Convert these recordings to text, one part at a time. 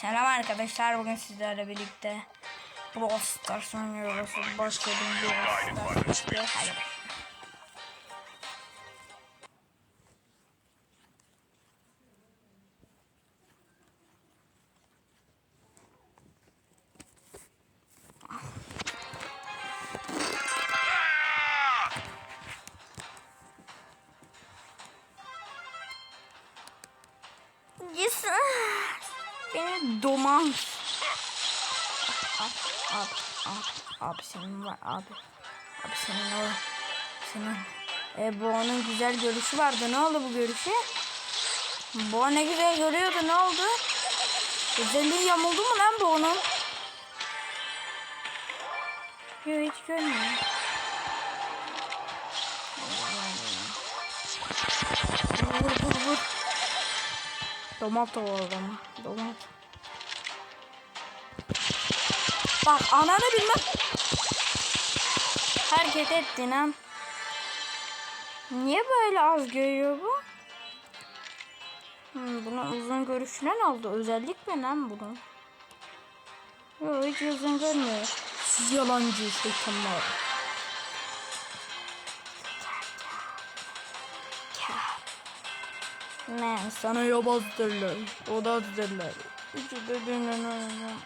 Selam arkadaşlar bugün sizlerle birlikte Brawl Stars oynuyoruz. Başladım Brawl Stars. Hadi. Yes. Beni doman. Abi, abi, abi, abi senin var abi. Abi senin o. Senin. E, onun güzel görüşü vardı. Ne oldu bu görüşü? Bu ne güzel görüyordu. Ne oldu? Özelliği yamuldu mu lan onun? Yok hiç görmüyorum. Vur vur vur. Domat o adamı. Domat. Bak ananı bilmem. Hareket ettin ha. Niye böyle az görüyor bu? Hmm, bunun uzun görüşüne ne oldu? Özellik mi lan bunun? Yok hiç uzun görmüyor. Siz yalancı şeytanlar. Ne sana yobaz derler. O da derler. Hiç de dinlemem.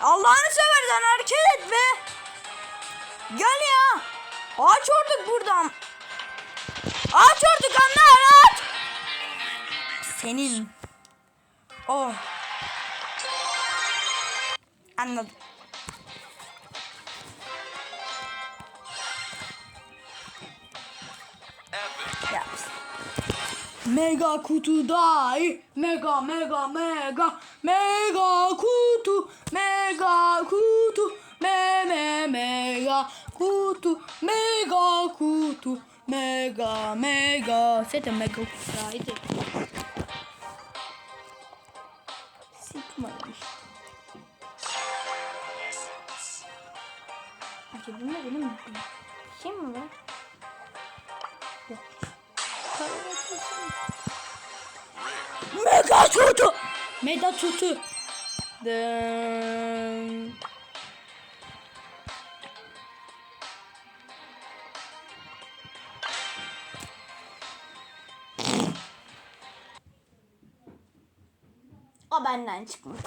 Allah'ını seversen hareket et be. Gel ya. Aç orduk buradan. Aç orduk anne aç. Senin. Oh. Anladım. Ya. Mega kutu day. Mega mega mega. Mega kutu. Mega kutu. Me me mega kutu. Mega kutu. Mega mega. Zaten mega kutuydu. Burada benim kim mi var? Yok. Mega tutu. Mega tutu. Dın. O benden çıkmış.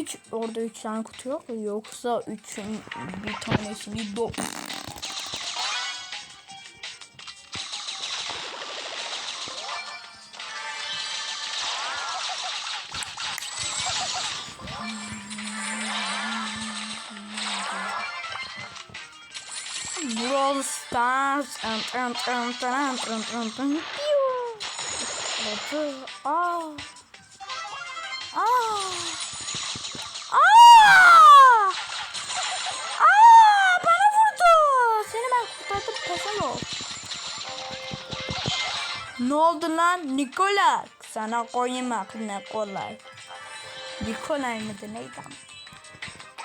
3 orada 3 tane kutu yok mu? Yoksa 3'ün bir tanesini do... Brawl Stars and and and and and and and and oldu lan Nikola? Sana koyayım aklı Nikolay. Nikolay mıydı neydi ama?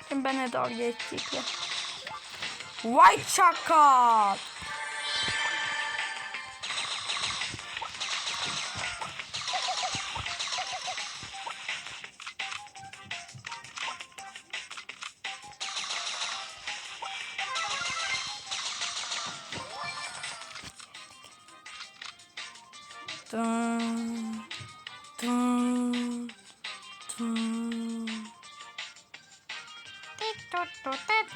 Şimdi bana dalga geçecek ya. Vay çakal. Dun, dun, dun. Tik, tut, tut, tit.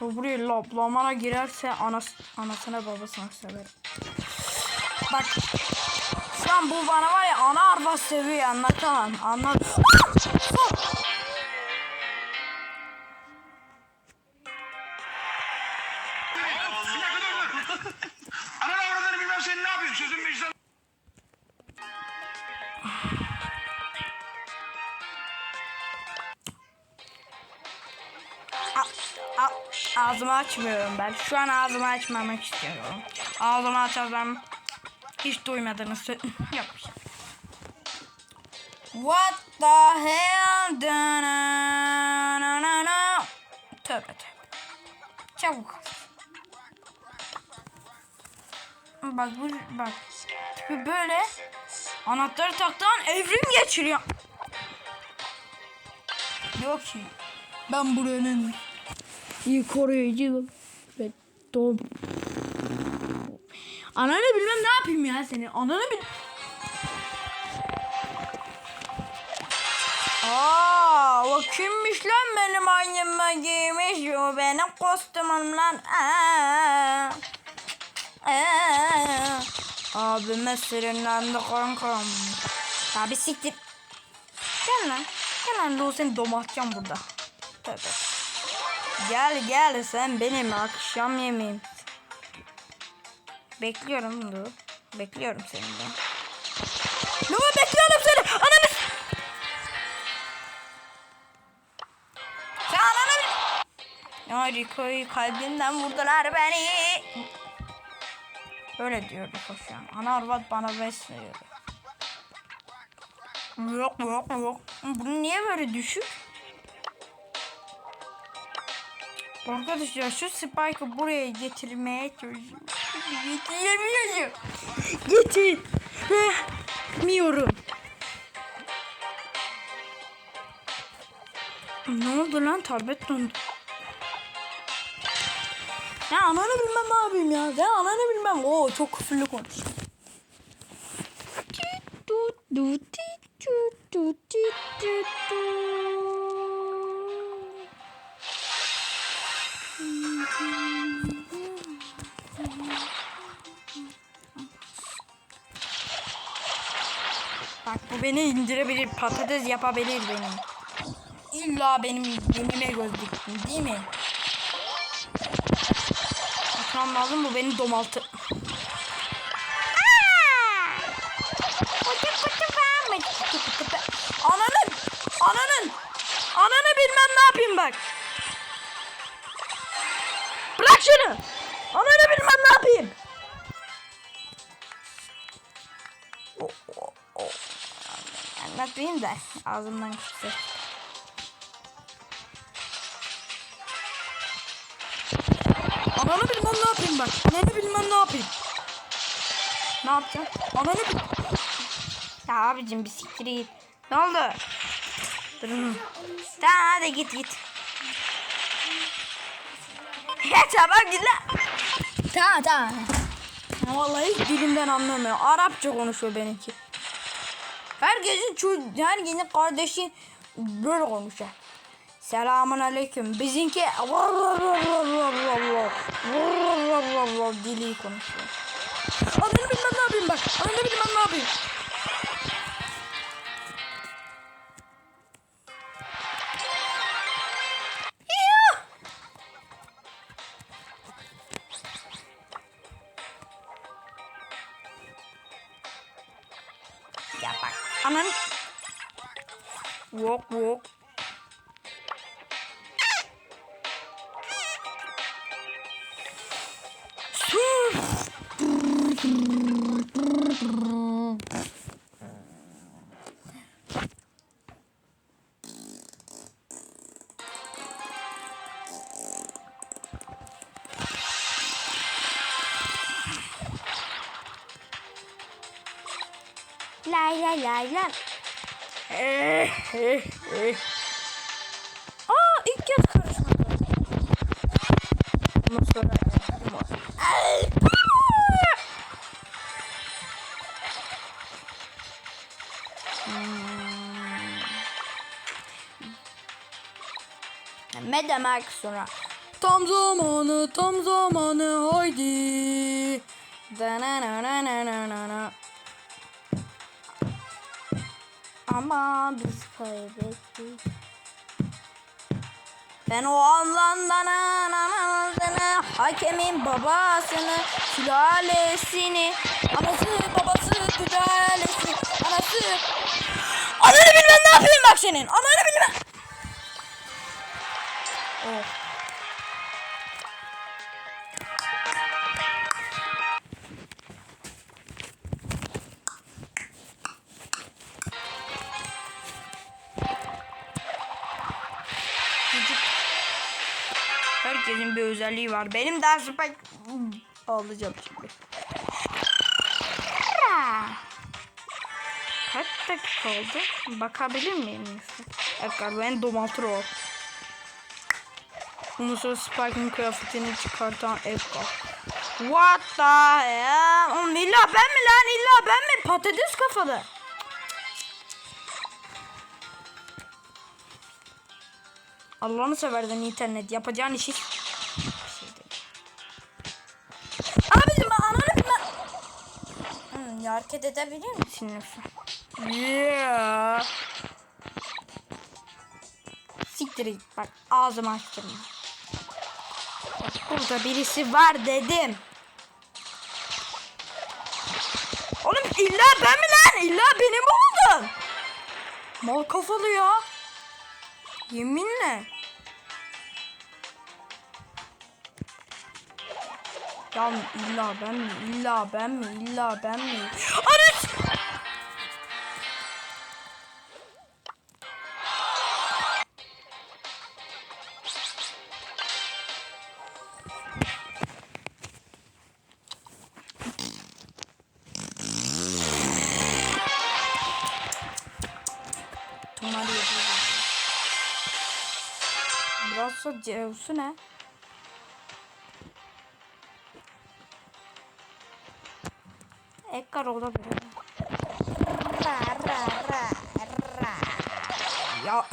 O buraya laplamana girerse anas anasına babasına severim. Bak şu an bu bana var ya ana arba seviyor anlatamam. Anlat. Ağzımı açmıyorum ben. Şu an ağzımı açmamak istiyorum. Ağzımı açarsam hiç duymadınız. Yok. What the hell? Da-na-na-na-na. Tövbe tövbe. Çabuk. Bak bu bak. Tipi böyle. Anahtarı taktan evrim geçiriyor. Yok ki. Ben buranın iyi koruyucu ve doğum. Ananı bilmem ne yapayım ya seni. Ananı bil... Aa, o kimmiş lan benim anneme giymiş o benim kostümüm lan. Aa. Aa. Abime sinirlendi kankam. Abi siktir. Gel lan. Gel lan Lu seni domatacağım burada. Tövbe. Gel gel sen benim akşam yemeğim. Bekliyorum Lu. Bekliyorum seni de. Lu bekliyorum seni. Ananı. Sen ananı. Ya Rico'yu kalbimden vurdular beni. Öyle diyor Rico şu an. Ana arvat bana besliyor. Yok yok yok. Bu niye böyle düşük? Arkadaşlar şu Spike'ı buraya getirmeye çalışıyorum. Getiremiyorum. Getiremiyorum. Ne oldu lan tablet dondu. Ya ananı bilmem yapayım ya. Ya ananı bilmem. Oo çok küfürlü konuş. Bak bu beni indirebilir, patates yapabilir beni. İlla benim yenime göz diktin değil mi? Bakmam lazım bu beni domaltı. Bırak şunu. Ananı bilmem ne yapayım. Anlatmayayım da ağzımdan çıktı. Ananı bilmem ne yapayım bak. Ananı bilmem ne yapayım. Ne yapacağım? Ananı bil... Ya abicim bir siktir git. Ne oldu? Durun. Tamam hadi git git. Tamam lan. Tamam tamam. Vallahi dilimden anlamıyor. Arapça konuşuyor benimki. Herkesin çocuğu, herkesin kardeşi böyle konuşuyor. Selamun aleyküm. Bizimki dili konuşuyor. Ananı bilmem ne yapayım bak. Ananı bilmem ne yapayım. Ya bak. Ananı... Yok yok. Lay lay lay lay. Aa ilk kez karışmadı. Sonra! Hmm. Ne demek sonra? Tam zamanı, tam zamanı haydi. Da-na-na-na-na-na-na. Ama biz kaybettik. Ben o anlamdan anasını, hakemin babasını, sülalesini, anası babası sülalesi, anası. Ananı bilmem ne yapayım bak senin. Ananı bilmem. Oh. Özelliği var. Benim daha spike... Ağlayacağım şimdi. Kaç dakika oldu? Bakabilir miyim? Ekar ben domaltır o. Bundan sonra Spike'ın kıyafetini çıkartan Ekar. What the hell? Oğlum illa ben mi lan? İlla ben mi? Patates kafalı. Allah'ını severden internet yapacağın işi hareket edebilir misin lütfen? Yeah. Siktir git bak ağzımı açtırma. Bak, Burada birisi var dedim. Oğlum illa ben mi lan? İlla beni mi buldun? Mal kafalı ya. Yeminle. Ya illa ben mi? İlla ben mi? İlla ben mi? Yapıyoruz. Biraz da Zeus'u ne? Ekkar olabilir. Ra, ra, ra, ra. Ya.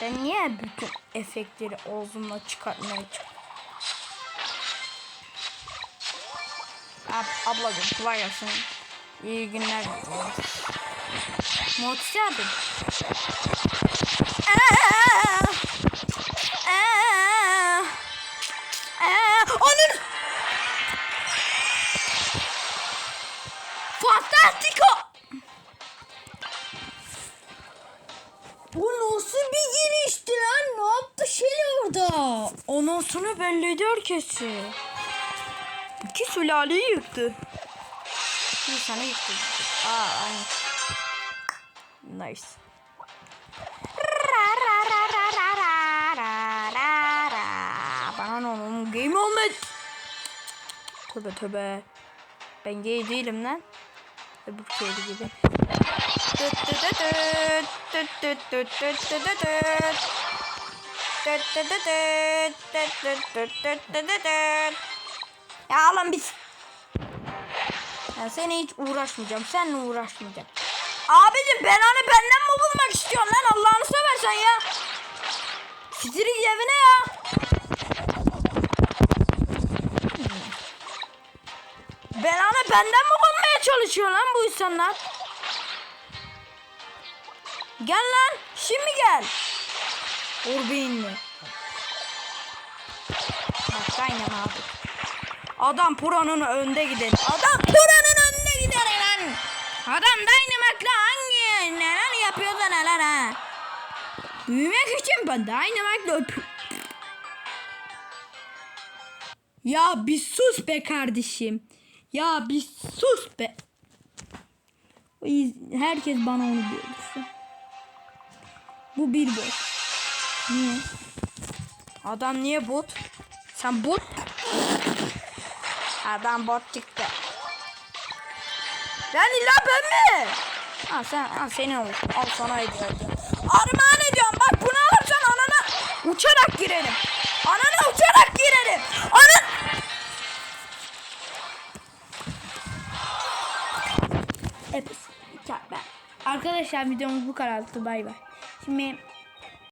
Ben niye bütün efektleri ağzımla çıkartmaya çalışıyorum? Ab ablacığım kolay gelsin. İyi günler abi. şelaleyi yıktı. Bir sana yıktı. Aa aynen. Nice. Bana ne oğlum? Game olmaz. Tövbe tövbe. Ben gay değilim lan. Öbür şeydi gibi. Ya lan biz ya seni hiç uğraşmayacağım. Seninle uğraşmayacağım. Abicim belanı benden mi bulmak istiyorsun lan Allah'ını seversen ya. Siktir git evine ya. Belanı benden mi bulmaya çalışıyor lan bu insanlar? Gel lan. Şimdi gel. Vur beyinli. Bak aynen abi. Adam Puran'ın önde gidelim. Adam Puran'ın önde gidelim lan. Adam Dynamite'la hangi neler yapıyor da neler ha. Büyümek için ben Dynamite'la öp... Ya bir sus be kardeşim. Ya bir sus be. Herkes bana onu diyor. Bu bir bot. Niye? Adam niye bot? Sen bot. Adam bot çıktı. Lan illa ben mi? Ha sen ha senin olsun. Al sana ediyorum. Armağan ediyorum. Bak bunu alırsan anana uçarak girerim. Anana uçarak girerim. Anan mükemmel. Arkadaşlar videomuz bu kadardı. Bay bay. Şimdi